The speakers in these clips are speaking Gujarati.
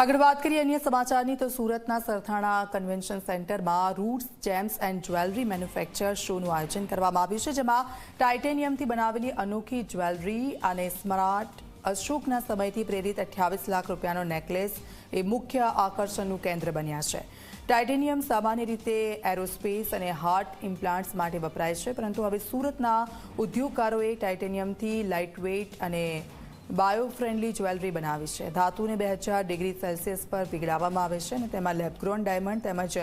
આગળ વાત કરીએ અન્ય સમાચારની, તો સુરતના સરથાણા કન્વેન્શન સેન્ટરમાં roots, gems and jewellery manufacture શોનું આયોજન કરવામાં આવ્યું છે, જેમાં ટાઇટેનિયમથી બનાવેલી અનોખી જ્વેલરી અને સ્માર્ટ અશોકના સમયથી પ્રેરિત અઠ્યાવીસ લાખ રૂપિયાનો નેકલેસ એ મુખ્ય આકર્ષણનું કેન્દ્ર બન્યા છે. ટાઇટેનિયમ સામાન્ય રીતે એરોસ્પેસ અને હાર્ટ ઇમ્પ્લાન્ટ્સ માટે વપરાય છે, પરંતુ હવે સુરતના ઉદ્યોગકારોએ ટાઇટેનિયમથી લાઇટવેઇટ અને બાયો ફ્રેન્ડલી જ્વેલરી બનાવી છે. ધાતુને બે હજાર ડિગ્રી સેલ્સિયસ પર પીગળાવવામાં આવે છે અને તેમાં લેબગ્રોન ડાયમંડ તેમજ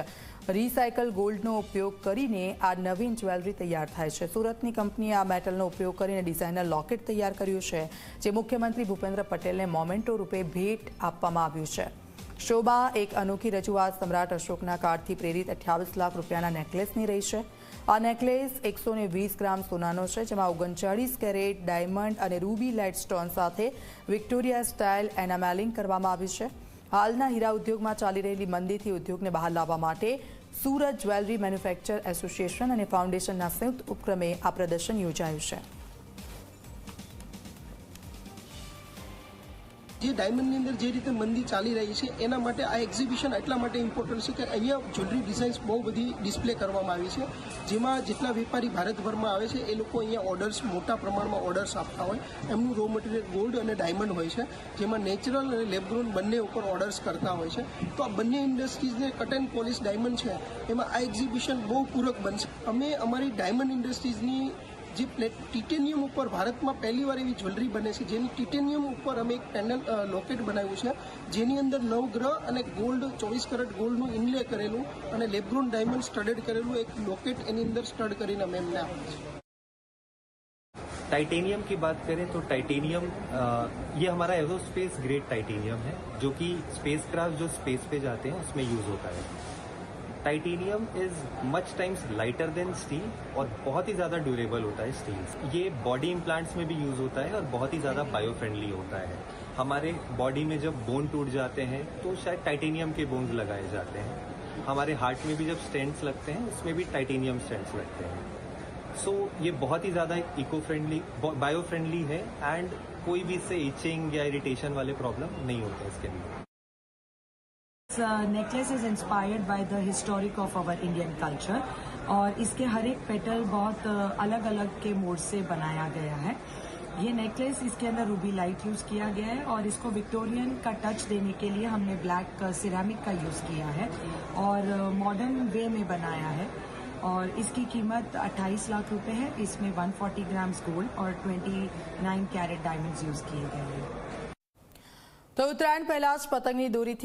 રિસાયકલ ગોલ્ડનો ઉપયોગ કરીને આ નવીન જ્વેલરી તૈયાર થાય છે. સુરતની કંપનીએ આ મેટલનો ઉપયોગ કરીને ડિઝાઇનર લોકેટ તૈયાર કર્યું છે, જે મુખ્યમંત્રી ભૂપેન્દ્ર પટેલને મોમેન્ટો રૂપે ભેટ આપવામાં આવ્યું છે. શોભા, એક અનોખી રજૂઆત સમ્રાટ અશોકના કાર્ડથી પ્રેરિત અઠ્યાવીસ લાખ રૂપિયાના નેકલેસની રહી છે. આ નેકલેસ એકસો વીસ ગ્રામ સોનાનો છે, જેમાં ઓગણચાળીસ કેરેટ, ડાયમંડ અને રૂબી લાઇટ સ્ટોન સાથે વિક્ટોરિયા સ્ટાઇલ એનામેલિંગ કરવામાં આવી છે. હાલના હીરા ઉદ્યોગમાં ચાલી રહેલી મંદીથી ઉદ્યોગને બહાર લાવવા માટે સુરત જ્વેલરી મેન્યુફેક્ચર એસોસિએશન અને ફાઉન્ડેશનના સંયુક્ત ઉપક્રમે આ પ્રદર્શન યોજાયું છે. જે ડાયમંડની અંદર જે રીતે મંદી ચાલી રહી છે, એના માટે આ એક્ઝિબિશન એટલા માટે ઇમ્પોર્ટન્ટ છે કે અહીંયા જ્વેલરી ડિઝાઇન્સ બહુ બધી ડિસ્પ્લે કરવામાં આવી છે. જેમાં જેટલા વેપારી ભારતભરમાં આવે છે, એ લોકો અહીંયા ઓર્ડર્સ મોટા પ્રમાણમાં ઓર્ડર્સ આપતા હોય. એમનું રો મટીરિયલ ગોલ્ડ અને ડાયમંડ હોય છે, જેમાં નેચરલ અને લેબગ્રોન બંને ઉપર ઓર્ડર્સ કરતા હોય છે. તો આ બંને ઇન્ડસ્ટ્રીઝને કટ એન્ડ પોલિશ ડાયમંડ છે, એમાં આ એક્ઝિબિશન બહુ પૂરક બનશે. અમે અમારી ડાયમંડ ઇન્ડસ્ટ્રીઝની જે પ્લેટ ટિટેનિયમ ઉપર ભારતમાં પહેલીવાર એવી જ્વેલરી બને છે જેની ટિટેનિયમ ઉપર અમે એક પેનલ લોકેટ બનાવ્યું છે જેની અંદર નવગ્રહ અને ગોલ્ડ ચોવીસ કેરેટ ગોલ્ડનું ઇનલે કરેલું અને લેબ્રોન ડાયમંડ સ્ટડેડ કરેલું એક લોકેટ એની અંદર સ્ટડ કરીને અમે એમને આપ્યું છે टाइटेनियम की बात करें तो टाइटेनियम अ, ये हमारा एरोस्पेस ग्रेड टाइटेनियम है जो कि स्पेसक्राफ्ट जो स्पेस पे जाते हैं उसमें यूज होता है titanium is much times lighter than steel और बहुत ही ज़्यादा ड्यूरेबल होता है स्टील ये बॉडी इम्प्लांट्स में भी यूज़ होता है और बहुत ही ज़्यादा बायो फ्रेंडली होता है। हमारे बॉडी में जब बोन टूट जाते हैं तो शायद टाइटेनियम के बोन्स लगाए जाते हैं। हमारे हार्ट में भी जब स्टेंट्स लगते हैं उसमें भी टाइटेनियम स्टेंट्स लगते हैं। सो so, ये बहुत ही ज़्यादा इको फ्रेंडली बायो फ्रेंडली है एंड कोई भी इससे इचिंग या इरिटेशन वाले प्रॉब्लम नहीं होते इसके लिए। This uh, necklace is inspired by the historic of our Indian culture और इसके हर एक पेटल बहुत uh, अलग अलग के मोड से बनाया गया है। ये नेकलेस इसके अंदर रूबी लाइट यूज़ किया गया है और इसको विक्टोरियन का टच देने के लिए हमने ब्लैक सिरामिक uh, का यूज़ किया है और uh, मॉडर्न वे में बनाया है और इसकी कीमत 28 लाख रुपए है। इसमें 140 ग्राम्स गोल्ड और 29 कैरेट डायमंड्स यूज़ किए गए हैं। तो उत्तरायण पहला पतंगनी दूरी थी।